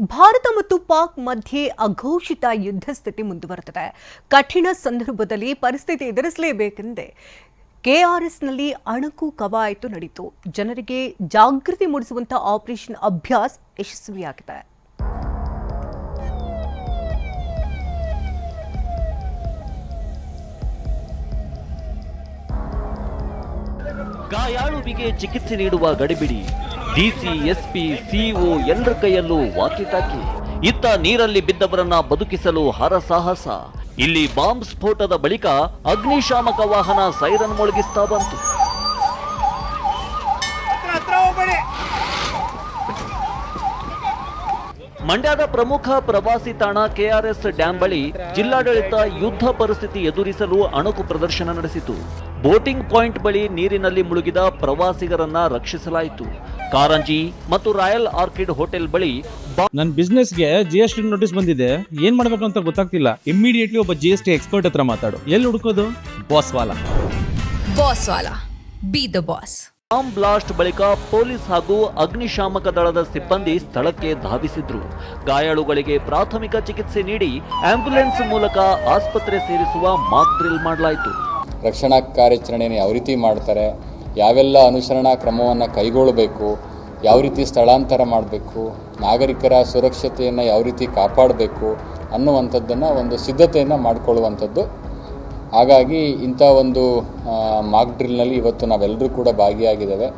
ಭಾರತ ಮತ್ತು ಪಾಕ್ ಮಧ್ಯೆ ಅಘೋಷಿತ ಯುದ್ಧ ಸ್ಥಿತಿ ಮುಂದುವರೆದಿದೆ. ಕಠಿಣ ಸಂದರ್ಭದಲ್ಲಿ ಪರಿಸ್ಥಿತಿ ಎದುರಿಸಲೇಬೇಕೆಂದೇ ಕೆಆರ್ಎಸ್ನಲ್ಲಿ ಅಣಕು ಕವಾಯತು ನಡೆಯಿತು. ಜನರಿಗೆ ಜಾಗೃತಿ ಮೂಡಿಸುವಂತಹ ಆಪರೇಷನ್ ಅಭ್ಯಾಸ್ ಯಶಸ್ವಿಯಾಗಿದೆ. ಗಾಯಾಳುವಿಗೆ ಚಿಕಿತ್ಸೆ ನೀಡುವ ಗಡಿಬಿಡಿ. ಡಿಸಿ ಎಸ್ಪಿ ಸಿಇಒ ಎಲ್ಲರ ಕೈಯಲ್ಲೂ ವಾಕಿ ಟಾಕಿ ಇತ್ತ ನೀರಲ್ಲಿ ಬಿದ್ದವರನ್ನ ಬದುಕಿಸಲು ಹರಸಾಹಸ ಇಲ್ಲಿ ಬಾಂಬ್ ಸ್ಫೋಟದ ಬಳಿಕ ಅಗ್ನಿಶಾಮಕ ವಾಹನ ಸೈರನ್ ಮೊಳಗಿಸ್ತಾ ಬಂತು. ಮಂಡ್ಯದ ಪ್ರಮುಖ ಪ್ರವಾಸಿ ತಾಣ ಕೆಆರ್ಎಸ್ ಡ್ಯಾಂ ಬಳಿ ಜಿಲ್ಲಾಡಳಿತ ಯುದ್ಧ ಪರಿಸ್ಥಿತಿ ಎದುರಿಸಲು ಅಣುಕು ಪ್ರದರ್ಶನ ನಡೆಸಿತು. ಬೋಟಿಂಗ್ ಪಾಯಿಂಟ್ ಬಳಿ ನೀರಿನಲ್ಲಿ ಮುಳುಗಿದ ಪ್ರವಾಸಿಗರನ್ನ ರಕ್ಷಿಸಲಾಯಿತು. ಕಾರಂಜಿ ಮತ್ತು ರಾಯಲ್ ಆರ್ಕಿಡ್ ಹೋಟೆಲ್ ಬಳಿ ಬಾಂಬ್ ನನ್ನ ಬಿಸ್ನೆಸ್ಗೆ ಜಿ ಎಸ್ ಟಿ ನೋಟಿಸ್ ಬಂದಿದೆ. ಏನ್ ಮಾಡ್ಬೇಕು ಅಂತ ಗೊತ್ತಾಗ್ತಿಲ್ಲ. ಇಮಿಡಿಯೇಟ್ಲಿ ಒಬ್ಬ ಜಿ ಎಸ್ ಟಿ ಎಕ್ಸ್ಪರ್ಟ್ ಹತ್ರ ಮಾತಾಡು. ಎಲ್ಲಿ ಹುಡುಕೋದು? ಬಾಸ್ ವಾಲ boss Vala be the boss bomb blast ಬಳಿಕ ಪೊಲೀಸ್ ಹಾಗೂ ಅಗ್ನಿಶಾಮಕ ದಳದ ಸಿಬ್ಬಂದಿ ಸ್ಥಳಕ್ಕೆ ಧಾವಿಸಿದ್ರು. ಗಾಯಾಳುಗಳಿಗೆ ಪ್ರಾಥಮಿಕ ಚಿಕಿತ್ಸೆ ನೀಡಿ ಆಂಬ್ಯುಲೆನ್ಸ್ ಮೂಲಕ ಆಸ್ಪತ್ರೆ ಸೇರಿಸುವ ಮಾಕ್ ಡ್ರಿಲ್ ಮಾಡಲಾಯಿತು. ರಕ್ಷಣಾ ಕಾರ್ಯಾಚರಣೆಯನ್ನು ಯಾವ ರೀತಿ ಮಾಡ್ತಾರೆ? ಯಾವೆಲ್ಲ ಅನುಸರಣಾ ಕ್ರಮವನ್ನು ಕೈಗೊಳ್ಳಬೇಕು, ಯಾವ ರೀತಿ ಸ್ಥಳಾಂತರ ಮಾಡಬೇಕು, ನಾಗರಿಕರ ಸುರಕ್ಷತೆಯನ್ನು ಯಾವ ರೀತಿ ಕಾಪಾಡಬೇಕು ಅನ್ನುವಂಥದ್ದನ್ನು ಒಂದು ಸಿದ್ಧತೆಯನ್ನು ಮಾಡಿಕೊಳ್ಳುವಂಥದ್ದು. ಹಾಗಾಗಿ ಇಂಥ ಒಂದು ಮಾಕ್ ಡ್ರಿಲ್ನಲ್ಲಿ ಇವತ್ತು ನಾವೆಲ್ಲರೂ ಕೂಡ ಭಾಗಿಯಾಗಿದ್ದೇವೆ.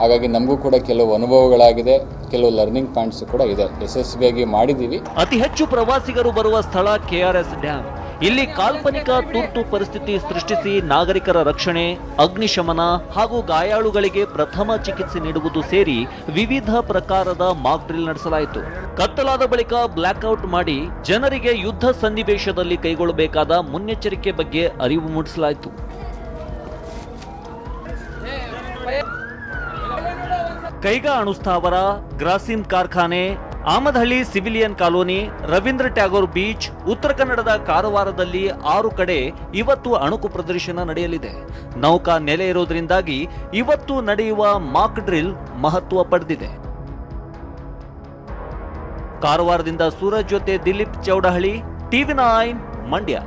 ಹಾಗಾಗಿ ನಮಗೂ ಕೂಡ ಕೆಲವು ಅನುಭವಗಳಾಗಿದೆ, ಕೆಲವು ಲರ್ನಿಂಗ್ ಪಾಯಿಂಟ್ಸ್ ಕೂಡ ಇದೆ. ಯಶಸ್ವಿಯಾಗಿ ಮಾಡಿದ್ದೀವಿ. ಅತಿ ಹೆಚ್ಚು ಪ್ರವಾಸಿಗರು ಬರುವ ಸ್ಥಳ ಕೆಆರ್ಎಸ್ ಡ್ಯಾಂ ಇಲ್ಲಿ ಕಾಲ್ಪನಿಕ ತುರ್ತು ಪರಿಸ್ಥಿತಿ ಸೃಷ್ಟಿಸಿ ನಾಗರಿಕರ ರಕ್ಷಣೆ, ಅಗ್ನಿಶಮನ ಹಾಗೂ ಗಾಯಾಳುಗಳಿಗೆ ಪ್ರಥಮ ಚಿಕಿತ್ಸೆ ನೀಡುವುದು ಸೇರಿ ವಿವಿಧ ಪ್ರಕಾರದ ಮಾಕ್ ಡ್ರಿಲ್ ನಡೆಸಲಾಯಿತು. ಕತ್ತಲಾದ ಬಳಿಕ ಬ್ಲ್ಯಾಕ್ಔಟ್ ಮಾಡಿ ಜನರಿಗೆ ಯುದ್ಧ ಸನ್ನಿವೇಶದಲ್ಲಿ ಕೈಗೊಳ್ಳಬೇಕಾದ ಮುನ್ನೆಚ್ಚರಿಕೆ ಬಗ್ಗೆ ಅರಿವು ಮೂಡಿಸಲಾಯಿತು. ಕೈಗಾ ಅಣುಸ್ಥಾವರ ಗ್ರಾಸಿಂ ಕಾರ್ಖಾನೆ Amadahalli civilian colony Ravindra Tagore beach ಉತ್ತರ ಕನ್ನಡದ ಕಾರವಾರದಲ್ಲಿ ಆರು ಕಡೆ ಇವತ್ತು ಅಣುಕು ಪ್ರದರ್ಶನ ನಡೆಯಲಿದೆ. ನೌಕಾ ನೆಲೆ ಇರೋದ್ರಿಂದಾಗಿ ಇವತ್ತು ನಡೆಯುವ ಮಾಕ್ ಡ್ರಿಲ್ ಮಹತ್ವ ಪಡೆದಿದೆ. ಕಾರವಾರದಿಂದ ಸೂರಜ್ ಜೊತೆ ದಿಲೀಪ್ ಚೌಡಹಳ್ಳಿ ಟಿವಿ ನೈನ್, ಮಂಡ್ಯ.